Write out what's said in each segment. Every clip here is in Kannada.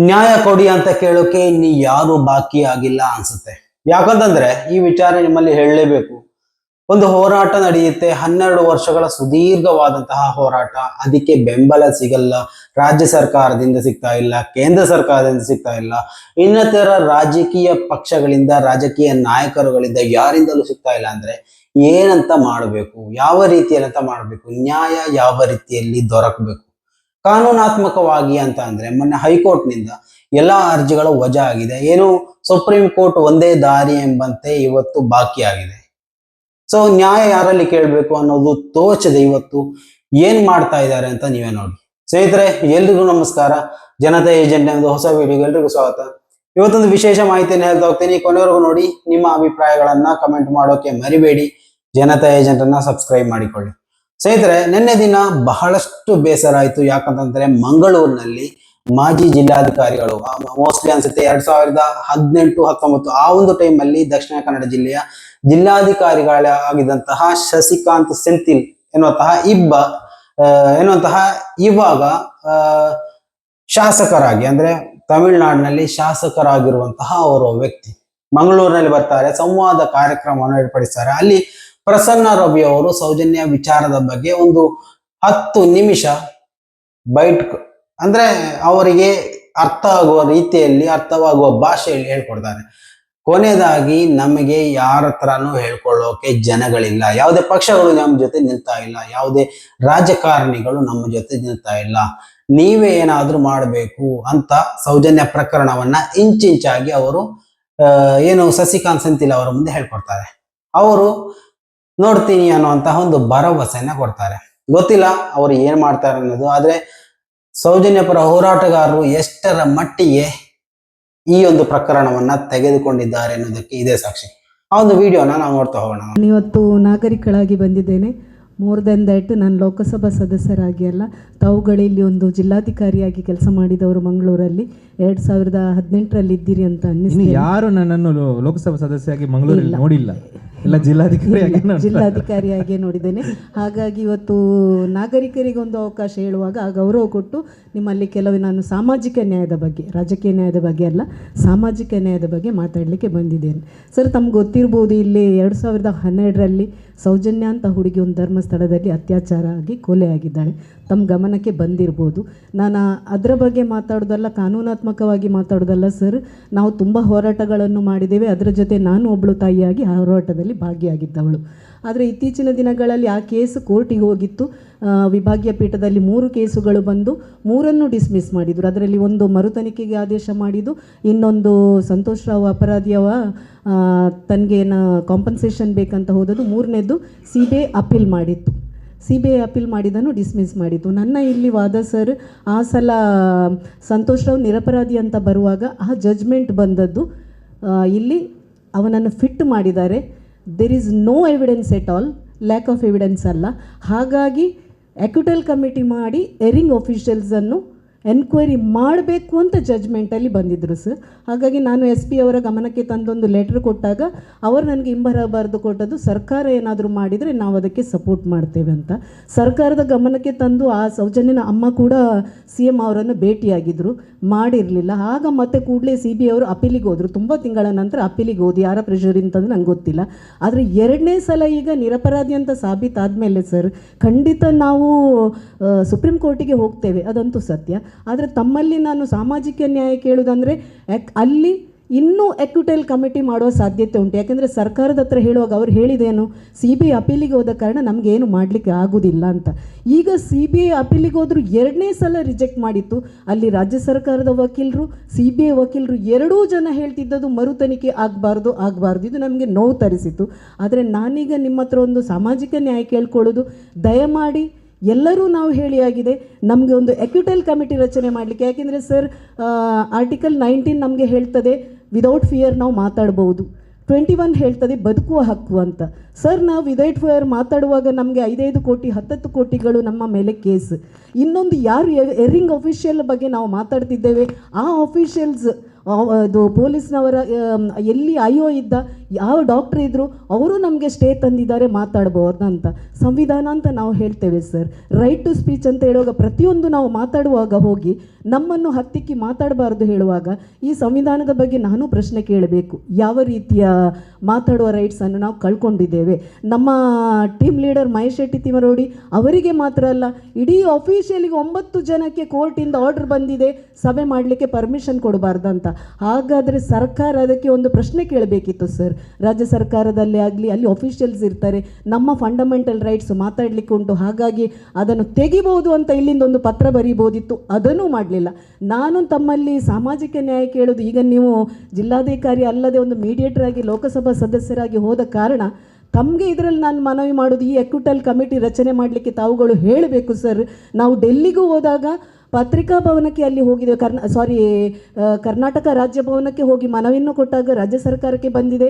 ನ್ಯಾಯ ಕೊಡಿ ಅಂತ ಕೇಳೋಕೆ ಇನ್ನು ಯಾರು ಬಾಕಿ ಆಗಿಲ್ಲ ಅನ್ಸುತ್ತೆ. ಯಾಕಂತಂದ್ರೆ ಈ ವಿಚಾರ ನಿಮ್ಮಲ್ಲಿ ಹೇಳಲೇಬೇಕು. ಒಂದು ಹೋರಾಟ ನಡೆಯುತ್ತೆ, ಹನ್ನೆರಡು ವರ್ಷಗಳ ಸುದೀರ್ಘವಾದಂತಹ ಹೋರಾಟ. ಅದಕ್ಕೆ ಬೆಂಬಲ ಸಿಗಲ್ಲ, ರಾಜ್ಯ ಸರ್ಕಾರದಿಂದ ಸಿಗ್ತಾ ಇಲ್ಲ, ಕೇಂದ್ರ ಸರ್ಕಾರದಿಂದ ಸಿಗ್ತಾ ಇಲ್ಲ. ಇನ್ನಿತರ ರಾಜಕೀಯ ಪಕ್ಷಗಳಿಂದ, ರಾಜಕೀಯ ನಾಯಕರುಗಳಿಂದ ಯಾರಿಂದಲೂ ಸಿಗ್ತಾ ಇಲ್ಲ ಅಂದ್ರೆ ಏನಂತ ಮಾಡಬೇಕು? ಯಾವ ರೀತಿಯಲ್ಲಂತ ಮಾಡಬೇಕು? ನ್ಯಾಯ ಯಾವ ರೀತಿಯಲ್ಲಿ ದೊರಕಬೇಕು? ಕಾನೂನಾತ್ಮಕವಾಗಿ ಅಂತ ಅಂದ್ರೆ ಮೊನ್ನೆ ಹೈಕೋರ್ಟ್ನಿಂದ ಎಲ್ಲಾ ಅರ್ಜಿಗಳು ವಜಾ ಆಗಿದೆ ಏನು ಸುಪ್ರೀಂ ಕೋರ್ಟ್ ಒಂದೇ ದಾರಿ ಎಂಬಂತೆ ಇವತ್ತು ಬಾಕಿ ಆಗಿದೆ. ಸೊ ನ್ಯಾಯ ಯಾರಲ್ಲಿ ಕೇಳಬೇಕು ಅನ್ನೋದು ತೋಚದೆ ಇವತ್ತು ಏನ್ ಮಾಡ್ತಾ ಇದ್ದಾರೆ ಅಂತ ನೀವೇ ನೋಡಿ. ಸ್ನೇಹಿತರೆ, ಎಲ್ರಿಗೂ ನಮಸ್ಕಾರ. ಜನತಾ ಏಜೆಂಟ್ ಒಂದು ಹೊಸ ವಿಡಿಯೋಗೆ ಎಲ್ರಿಗೂ ಸ್ವಾಗತ. ಇವತ್ತೊಂದು ವಿಶೇಷ ಮಾಹಿತಿಯನ್ನು ಹೇಳ್ತಾ ಹೋಗ್ತೀನಿ. ಕೊನೆವರೆಗೂ ನೋಡಿ, ನಿಮ್ಮ ಅಭಿಪ್ರಾಯಗಳನ್ನ ಕಮೆಂಟ್ ಮಾಡೋಕೆ ಮರಿಬೇಡಿ. ಜನತಾ ಏಜೆಂಟ್ ಅನ್ನ ಸಬ್ಸ್ಕ್ರೈಬ್ ಮಾಡಿಕೊಳ್ಳಿ. ಸ್ನೇಹಿತರೆ, ನಿನ್ನೆ ದಿನ ಬಹಳಷ್ಟು ಬೇಸರ ಆಯಿತು. ಯಾಕಂತಂದ್ರೆ ಮಂಗಳೂರಿನಲ್ಲಿ ಮಾಜಿ ಜಿಲ್ಲಾಧಿಕಾರಿಗಳು ಮೋಸ್ಟ್ಲಿ ಅನ್ಸುತ್ತೆ ಎರಡ್ ಸಾವಿರದ ಹದಿನೆಂಟು, ಹತ್ತೊಂಬತ್ತು ಆ ಒಂದು ಟೈಮ್ ಅಲ್ಲಿ ದಕ್ಷಿಣ ಕನ್ನಡ ಜಿಲ್ಲೆಯ ಜಿಲ್ಲಾಧಿಕಾರಿಗಳಾಗಿದ್ದಂತಹ ಶಶಿಕಾಂತ್ ಸೆಂಥಿಲ್ ಎನ್ನುವಂತಹ ಇಬ್ಬ ಎನ್ನುವಂತಹ ಇವಾಗ ಶಾಸಕರಾಗಿ, ಅಂದ್ರೆ ತಮಿಳುನಾಡಿನಲ್ಲಿ ಶಾಸಕರಾಗಿರುವಂತಹ ಅವರು ವ್ಯಕ್ತಿ. ಮಂಗಳೂರಿನಲ್ಲಿ ಬರ್ತಾರೆ, ಸಂವಾದ ಕಾರ್ಯಕ್ರಮವನ್ನು ಏರ್ಪಡಿಸ್ತಾರೆ. ಅಲ್ಲಿ ಪ್ರಸನ್ನ ರವಿ ಅವರು ಸೌಜನ್ಯ ವಿಚಾರದ ಬಗ್ಗೆ ಒಂದು ಹತ್ತು ನಿಮಿಷ ಬೈಟ್ ಅಂದ್ರೆ ಅವರಿಗೆ ಅರ್ಥ ಆಗುವ ರೀತಿಯಲ್ಲಿ ಅರ್ಥವಾಗುವ ಭಾಷೆಯಲ್ಲಿ ಹೇಳ್ಕೊಡ್ತಾರೆ. ಕೊನೆಯದಾಗಿ ನಮಗೆ ಯಾರ ಹತ್ರನೂ ಹೇಳ್ಕೊಳ್ಳೋಕೆ ಜನಗಳಿಲ್ಲ. ಯಾವುದೇ ಪಕ್ಷಗಳು ನಮ್ಮ ಜೊತೆ ನಿಲ್ತಾ ಇಲ್ಲ. ಯಾವುದೇ ರಾಜಕಾರಣಿಗಳು ನಮ್ಮ ಜೊತೆ ನಿಲ್ತಾ ಇಲ್ಲ. ನೀವೇ ಏನಾದ್ರೂ ಮಾಡಬೇಕು ಅಂತ ಸೌಜನ್ಯ ಪ್ರಕರಣವನ್ನ ಇಂಚಿಂಚಾಗಿ ಅವರು ಏನು ಸಸಿಕಾಂತ್ ಸೆಂಥಿಲ್ ಅವರ ಮುಂದೆ ಹೇಳ್ಕೊಡ್ತಾರೆ. ಅವರು ನೋಡ್ತೀನಿ ಅನ್ನುವಂತಹ ಒಂದು ಭರವಸೆಯನ್ನ ಕೊಡ್ತಾರೆ. ಗೊತ್ತಿಲ್ಲ ಅವರು ಏನ್ ಮಾಡ್ತಾರೆ ಅನ್ನೋದು, ಆದ್ರೆ ಸೌಜನ್ಯ ಪರ ಹೋರಾಟಗಾರರು ಎಷ್ಟರ ಮಟ್ಟಿಗೆ ಈ ಒಂದು ಪ್ರಕರಣವನ್ನ ತೆಗೆದುಕೊಂಡಿದ್ದಾರೆ ಅನ್ನೋದಕ್ಕೆ ಇದೇ ಸಾಕ್ಷಿ. ಆ ಒಂದು ವಿಡಿಯೋನ ನಾವು ನೋಡ್ತಾ ಹೋಗೋಣ. ಇವತ್ತು ನಾಗರಿಕಳಾಗಿ ಬಂದಿದ್ದೇನೆ. ಮೋರ್ ದೆನ್ ದಟ್ ನಾನು ಲೋಕಸಭಾ ಸದಸ್ಯರಾಗಿ ಅಲ್ಲ ತಾವುಗಳಲ್ಲಿ ಒಂದು ಜಿಲ್ಲಾಧಿಕಾರಿಯಾಗಿ ಕೆಲಸ ಮಾಡಿದವರು ಮಂಗಳೂರಲ್ಲಿ. ಎರಡು ಸಾವಿರದ ಹದಿನೆಂಟರಲ್ಲಿ ಇದ್ದೀರಿ ಅಂತ ಅನ್ನಿಸ್ತೀನಿ. ಯಾರು ನನ್ನನ್ನು ಲೋಕಸಭಾ ಸದಸ್ಯರಾಗಿ ಮಂಗಳೂರಲ್ಲಿ ನೋಡಿಲ್ಲ. ಎಲ್ಲ ಜಿಲ್ಲಾಧಿಕಾರಿಯಾಗಿ ಜಿಲ್ಲಾಧಿಕಾರಿಯಾಗಿ ನೋಡಿದ್ದೇನೆ. ಹಾಗಾಗಿ ಇವತ್ತು ನಾಗರಿಕರಿಗೆ ಒಂದು ಅವಕಾಶ ಹೇಳುವಾಗ ಆ ಗೌರವ ಕೊಟ್ಟು ನಿಮ್ಮಲ್ಲಿ ಕೆಲವು ನಾನು ಸಾಮಾಜಿಕ ನ್ಯಾಯದ ಬಗ್ಗೆ ರಾಜಕೀಯ ನ್ಯಾಯದ ಬಗ್ಗೆ ಅಲ್ಲ ಸಾಮಾಜಿಕ ನ್ಯಾಯದ ಬಗ್ಗೆ ಮಾತಾಡಲಿಕ್ಕೆ ಬಂದಿದ್ದೇನೆ. ಸರ್ ತಮ್ಗೆ ಗೊತ್ತಿರ್ಬೋದು ಇಲ್ಲಿ ಎರಡು ಸಾವಿರದ ಹನ್ನೆರಡರಲ್ಲಿ ಸೌಜನ್ಯ ಅಂತ ಹುಡುಗಿ ಒಂದು ಧರ್ಮಸ್ಥಳದಲ್ಲಿ ಅತ್ಯಾಚಾರ ಆಗಿ ಕೊಲೆಯಾಗಿದ್ದಾಳೆ. ತಮ್ಮ ಗಮನಕ್ಕೆ ಬಂದಿರ್ಬೋದು. ನಾನು ಅದರ ಬಗ್ಗೆ ಮಾತಾಡೋದಲ್ಲ, ಕಾನೂನಾತ್ಮಕವಾಗಿ ಮಾತಾಡೋದಲ್ಲ ಸರ್. ನಾವು ತುಂಬ ಹೋರಾಟಗಳನ್ನು ಮಾಡಿದ್ದೇವೆ. ಅದರ ಜೊತೆ ನಾನು ಒಬ್ಬಳು ತಾಯಿಯಾಗಿ ಆ ಹೋರಾಟದಲ್ಲಿ ಭಾಗಿಯಾಗಿದ್ದವಳು. ಆದರೆ ಇತ್ತೀಚಿನ ದಿನಗಳಲ್ಲಿ ಆ ಕೇಸು ಕೋರ್ಟಿಗೆ ಹೋಗಿತ್ತು. ವಿಭಾಗೀಯ ಪೀಠದಲ್ಲಿ ಮೂರು ಕೇಸುಗಳು ಬಂದು ಮೂರನ್ನು ಡಿಸ್ಮಿಸ್ ಮಾಡಿದರು. ಅದರಲ್ಲಿ ಒಂದು ಮರುತನಿಖೆಗೆ ಆದೇಶ ಮಾಡಿದ್ದು, ಇನ್ನೊಂದು ಸಂತೋಷ್ ರಾವ್ ಅಪರಾಧಿಯವ ತನಗೆ ಕಾಂಪನ್ಸೇಷನ್ ಬೇಕಂತ ಹೋದದ್ದು ಮೂರನೇದು ಸಿ ಬಿ ಐ ಅಪೀಲ್ ಮಾಡಿತ್ತು. ಸಿ ಬಿ ಐ ಅಪೀಲ್ ಮಾಡಿದ್ದನ್ನು ಡಿಸ್ಮಿಸ್ ಮಾಡಿತು ನನ್ನ ಇಲ್ಲಿ ವಾದ, ಸರ್, ಆ ಸಲ ಸಂತೋಷ್ ರಾವ್ ನಿರಪರಾಧಿ ಅಂತ ಬರುವಾಗ ಆ ಜಜ್ಮೆಂಟ್ ಬಂದದ್ದು ಇಲ್ಲಿ ಅವನನ್ನು ಫಿಟ್ ಮಾಡಿದ್ದಾರೆ. there is no evidence at all lack of evidence ಅಲ್ಲ ಹಾಗಾಗಿ ಎಕ್ಯುಟಲ್ ಕಮಿಟಿ ಮಾಡಿ ಎರಿಂಗ್ ಅಫಿಷಿಯಲ್ಸನ್ನು ಎನ್ಕ್ವೈರಿ ಮಾಡಬೇಕು ಅಂತ ಜಜ್ಮೆಂಟಲ್ಲಿ ಬಂದಿದ್ದರು ಸರ್. ಹಾಗಾಗಿ ನಾನು ಎಸ್ ಪಿ ಅವರ ಗಮನಕ್ಕೆ ತಂದೊಂದು ಲೆಟ್ರ್ ಕೊಟ್ಟಾಗ ಅವರು ನನಗೆ ಹಿಂಬರ ಬರೆದು ಕೊಟ್ಟದ್ದು, ಸರ್ಕಾರ ಏನಾದರೂ ಮಾಡಿದರೆ ನಾವು ಅದಕ್ಕೆ ಸಪೋರ್ಟ್ ಮಾಡ್ತೇವೆ ಅಂತ. ಸರ್ಕಾರದ ಗಮನಕ್ಕೆ ತಂದು ಆ ಸೌಜನ್ಯನ ಅಮ್ಮ ಕೂಡ ಸಿ ಎಂ ಅವರನ್ನು ಭೇಟಿಯಾಗಿದ್ದರು ಮಾಡಿರಲಿಲ್ಲ. ಆಗ ಮತ್ತೆ ಕೂಡಲೇ ಸಿ ಬಿ ಅವರು ಅಪೀಲಿಗೆ ಹೋದರು. ತುಂಬ ತಿಂಗಳ ನಂತರ ಅಪೀಲಿಗೆ ಹೋದಿ ಯಾರ ಪ್ರೆಷರ್ ಅಂತಂದು ನಂಗೆ ಗೊತ್ತಿಲ್ಲ. ಆದರೆ ಎರಡನೇ ಸಲ ಈಗ ನಿರಪರಾಧಿ ಅಂತ ಸಾಬೀತಾದಮೇಲೆ ಸರ್, ಖಂಡಿತ ನಾವು ಸುಪ್ರೀಂ ಕೋರ್ಟಿಗೆ ಹೋಗ್ತೇವೆ. ಅದಂತೂ ಸತ್ಯ. ಆದರೆ ತಮ್ಮಲ್ಲಿ ನಾನು ಸಾಮಾಜಿಕ ನ್ಯಾಯ ಕೇಳುವುದಂದರೆ ಯಾಕ್ ಅಲ್ಲಿ ಇನ್ನೂ ಎಕ್ಯುಟೈಲ್ ಕಮಿಟಿ ಮಾಡುವ ಸಾಧ್ಯತೆ ಉಂಟು. ಯಾಕೆಂದರೆ ಸರ್ಕಾರದ ಹತ್ರ ಹೇಳುವಾಗ ಅವ್ರು ಹೇಳಿದೇನು ಸಿ ಬಿ ಐ ಅಪೀಲಿಗೆ ಹೋದ ಕಾರಣ ನಮಗೇನು ಮಾಡಲಿಕ್ಕೆ ಆಗೋದಿಲ್ಲ ಅಂತ. ಈಗ ಸಿ ಬಿ ಐ ಅಪೀಲಿಗೆ ಹೋದರೂ ಎರಡನೇ ಸಲ ರಿಜೆಕ್ಟ್ ಮಾಡಿತ್ತು. ಅಲ್ಲಿ ರಾಜ್ಯ ಸರ್ಕಾರದ ವಕೀಲರು ಸಿ ಬಿ ಐ ವಕೀಲರು ಎರಡೂ ಜನ ಹೇಳ್ತಿದ್ದದ್ದು ಮರು ತನಿಖೆ ಆಗಬಾರ್ದು ಆಗಬಾರ್ದು. ಇದು ನಮಗೆ ನೋವು ತರಿಸಿತು ಆದರೆ ನಾನೀಗ ನಿಮ್ಮ ಹತ್ರ ಒಂದು ಸಾಮಾಜಿಕ ನ್ಯಾಯ ಕೇಳ್ಕೊಳ್ಳೋದು, ದಯಮಾಡಿ ಎಲ್ಲರೂ ನಾವು ಹೇಳಿಯಾಗಿದೆ ನಮಗೆ ಒಂದು ಎಕ್ಯುಟಲ್ ಕಮಿಟಿ ರಚನೆ ಮಾಡಲಿಕ್ಕೆ. ಯಾಕೆಂದರೆ ಸರ್ ಆರ್ಟಿಕಲ್ ನೈನ್ಟೀನ್ ನಮಗೆ ಹೇಳ್ತದೆ ವಿದೌಟ್ ಫಿಯರ್ ನಾವು ಮಾತಾಡ್ಬೋದು. ಟ್ವೆಂಟಿ ಒನ್ ಹೇಳ್ತದೆ, ಬದುಕುವ ಹಕ್ಕು ಅಂತ. ಸರ್, ನಾವು ವಿದೌಟ್ ಫಿಯರ್ ಮಾತಾಡುವಾಗ ನಮಗೆ ಐದೈದು ಕೋಟಿ, ಹತ್ತತ್ತು ಕೋಟಿಗಳು ನಮ್ಮ ಮೇಲೆ ಕೇಸ್. ಇನ್ನೊಂದು ಯಾರು ಎರಿಂಗ್ ಅಫಿಷಿಯಲ್ ಬಗ್ಗೆ ನಾವು ಮಾತಾಡ್ತಿದ್ದೇವೆ, ಆ ಅಫಿಷಿಯಲ್ಸ್ ಅದು ಪೊಲೀಸ್ನವರ ಎಲ್ಲಿ ಅಯ್ಯೋ ಇದ್ದ ಯಾವ ಡಾಕ್ಟ್ರ್ ಇದ್ದರು ಅವರು ನಮಗೆ ಸ್ಟೇ ತಂದಿದ್ದಾರೆ ಮಾತಾಡ್ಬೋದು ಅಂತ. ಸಂವಿಧಾನ ಅಂತ ನಾವು ಹೇಳ್ತೇವೆ ಸರ್. ರೈಟ್ ಟು ಸ್ಪೀಚ್ ಅಂತ ಹೇಳುವಾಗ ಪ್ರತಿಯೊಂದು ನಾವು ಮಾತಾಡುವಾಗ ಹೋಗಿ ನಮ್ಮನ್ನು ಹತ್ತಿಕ್ಕಿ ಮಾತಾಡಬಾರ್ದು ಹೇಳುವಾಗ ಈ ಸಂವಿಧಾನದ ಬಗ್ಗೆ ನಾನು ಪ್ರಶ್ನೆ ಕೇಳಬೇಕು. ಯಾವ ರೀತಿಯ ಮಾತಾಡುವ ರೈಟ್ಸನ್ನು ನಾವು ಕಳ್ಕೊಂಡಿದ್ದೇವೆ? ನಮ್ಮ ಟೀಮ್ ಲೀಡರ್ ಮಹೇಶ್ ಶೆಟ್ಟಿ ತಿಮರೋಡಿ ಅವರಿಗೆ ಮಾತ್ರ ಅಲ್ಲ, ಇಡೀ ಅಫಿಷಿಯಲಿಗೆ ಒಂಬತ್ತು ಜನಕ್ಕೆ ಕೋರ್ಟಿಂದ ಆರ್ಡರ್ ಬಂದಿದೆ, ಸಭೆ ಮಾಡಲಿಕ್ಕೆ ಪರ್ಮಿಷನ್ ಕೊಡಬಾರ್ದಂತ ಹಾಗಾದರೆ ಸರ್ಕಾರ ಅದಕ್ಕೆ ಒಂದು ಪ್ರಶ್ನೆ ಕೇಳಬೇಕಿತ್ತು ಸರ್ ರಾಜ್ಯ ಸರ್ಕಾರದಲ್ಲಿ ಆಗಲಿ, ಅಲ್ಲಿ ಅಫಿಷಿಯಲ್ಸ್ ಇರ್ತಾರೆ, ನಮ್ಮ ಫಂಡಮೆಂಟಲ್ ರೈಟ್ಸ್ ಮಾತಾಡಲಿಕ್ಕೆ ಉಂಟು, ಹಾಗಾಗಿ ಅದನ್ನು ತೆಗಿಬೋದು ಅಂತ ಇಲ್ಲಿಂದ ಒಂದು ಪತ್ರ ಬರೀಬೋದಿತ್ತು, ಅದನ್ನು ಮಾಡಲಿಲ್ಲ. ನಾನು ತಮ್ಮಲ್ಲಿ ಸಾಮಾಜಿಕ ನ್ಯಾಯ ಕೇಳೋದು, ಈಗ ನೀವು ಜಿಲ್ಲಾಧಿಕಾರಿ ಅಲ್ಲದೆ ಒಂದು ಮೀಡಿಯೇಟರ್ ಆಗಿ, ಲೋಕಸಭಾ ಸದಸ್ಯರಾಗಿ ಹೋದ ಕಾರಣ, ತಮಗೆ ಇದರಲ್ಲಿ ನಾನು ಮನವಿ ಮಾಡೋದು, ಈ ಎಕ್ವಿಟಲ್ ಕಮಿಟಿ ರಚನೆ ಮಾಡಲಿಕ್ಕೆ ತಾವುಗಳು ಹೇಳಬೇಕು ಸರ್ ನಾವು ಡೆಲ್ಲಿಗೂ ಹೋದಾಗ ಪತ್ರಿಕಾ ಭವನಕ್ಕೆ ಅಲ್ಲಿ ಹೋಗಿದೆ ಕರ್ನಾ ಸಾರಿ ಕರ್ನಾಟಕ ರಾಜ್ಯ ಭವನಕ್ಕೆ ಹೋಗಿ ಮನವಿಯನ್ನು ಕೊಟ್ಟಾಗ ರಾಜ್ಯ ಸರ್ಕಾರಕ್ಕೆ ಬಂದಿದೆ.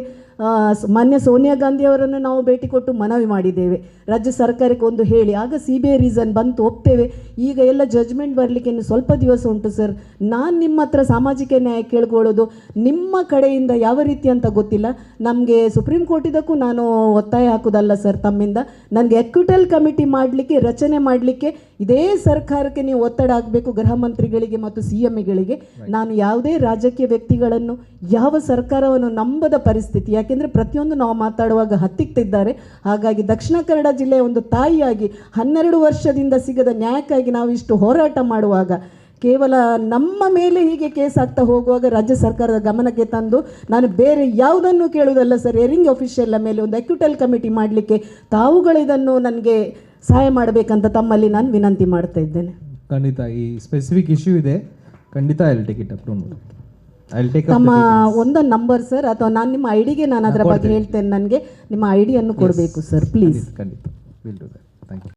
ಮಾನ್ಯ ಸೋನಿಯಾ ಗಾಂಧಿ ಅವರನ್ನು ನಾವು ಭೇಟಿ ಕೊಟ್ಟು ಮನವಿ ಮಾಡಿದ್ದೇವೆ. ರಾಜ್ಯ ಸರ್ಕಾರಕ್ಕೆ ಒಂದು ಹೇಳಿ. ಆಗ ಸಿ ಬಿ ಐ ರೀಸನ್ ಬಂತು, ಒಪ್ತೇವೆ. ಈಗ ಎಲ್ಲ ಜಜ್ಮೆಂಟ್ ಬರಲಿಕ್ಕೆ ಇನ್ನು ಸ್ವಲ್ಪ ದಿವಸ ಉಂಟು ಸರ್ ನಾನು ನಿಮ್ಮ ಹತ್ರ ಸಾಮಾಜಿಕ ನ್ಯಾಯ ಕೇಳ್ಕೊಳ್ಳೋದು ನಿಮ್ಮ ಕಡೆಯಿಂದ ಯಾವ ರೀತಿ ಅಂತ ಗೊತ್ತಿಲ್ಲ. ನಮಗೆ ಸುಪ್ರೀಂ ಕೋರ್ಟಿದಕ್ಕೂ ನಾನು ಒತ್ತಾಯ ಹಾಕೋದಲ್ಲ ಸರ್ ತಮ್ಮಿಂದ. ನನಗೆ ಎಕ್ವಿಟಲ್ ಕಮಿಟಿ ಮಾಡಲಿಕ್ಕೆ, ರಚನೆ ಮಾಡಲಿಕ್ಕೆ ಇದೇ ಸರ್ಕಾರಕ್ಕೆ ನೀವು ಒತ್ತಡ ಆಗಬೇಕು ಗೃಹ ಮಂತ್ರಿಗಳಿಗೆ ಮತ್ತು ಸಿ ಎಮ್ಗಳಿಗೆ ನಾನು ಯಾವುದೇ ರಾಜಕೀಯ ವ್ಯಕ್ತಿಗಳನ್ನು ಯಾವ ಸರ್ಕಾರವನ್ನು ನಂಬದ ಪರಿಸ್ಥಿತಿ ಯಾಕೆಂದರೆ ಪ್ರತಿಯೊಂದು ನಾವು ಮಾತಾಡುವಾಗ ಹತ್ತಿಕ್ತಿದ್ದಾರೆ. ಹಾಗಾಗಿ ದಕ್ಷಿಣ ಕನ್ನಡ ಜಿಲ್ಲೆಯ ಒಂದು ತಾಯಿಯಾಗಿ ಹನ್ನೆರಡು ವರ್ಷದಿಂದ ಸಿಗದ ನ್ಯಾಯಕ್ಕಾಗಿ ನಾವು ಇಷ್ಟು ಹೋರಾಟ ಮಾಡುವಾಗ ಕೇವಲ ನಮ್ಮ ಮೇಲೆ ಹೀಗೆ ಕೇಸ್ ಆಗ್ತಾ ಹೋಗುವಾಗ ರಾಜ್ಯ ಸರ್ಕಾರದ ಗಮನಕ್ಕೆ ತಂದು ನಾನು ಬೇರೆ ಯಾವುದನ್ನು ಕೇಳುವುದಲ್ಲ ಸರ್. ಎರಿಂಗ್ ಅಫಿಷಿಯಲ್ ಮೇಲೆ ಒಂದು ಅಕ್ಯೂಟಲ್ ಕಮಿಟಿ ಮಾಡಲಿಕ್ಕೆ ತಾವುಗಳು ಇದನ್ನು ನನಗೆ ಸಹಾಯ ಮಾಡಬೇಕಂತ ತಮ್ಮಲ್ಲಿ ನಾನು ವಿನಂತಿ ಮಾಡ್ತಾ ಇದ್ದೇನೆ. ಖಂಡಿತ ಈ ಸ್ಪೆಸಿಫಿಕ್ ಇಶ್ಯೂ ಇದೆ. ಖಂಡಿತ I take it up I take ತಮ್ಮ ಒಂದೊಂದು ನಂಬರ್ ಸರ್ ಅಥವಾ ನಾನು ನಿಮ್ಮ ಐಡಿಗೆ ಡಿಗೆ ನಾನು ಅದರ ಬಗ್ಗೆ ಹೇಳ್ತೇನೆ. ನನಗೆ ನಿಮ್ಮ ಐಡಿಯನ್ನು ಡಿಯನ್ನು ಕೊಡಬೇಕು ಸರ್ ಪ್ಲೀಸ್ ಖಂಡಿತ ವಿಲ್ ಥ್ಯಾಂಕ್ ಯು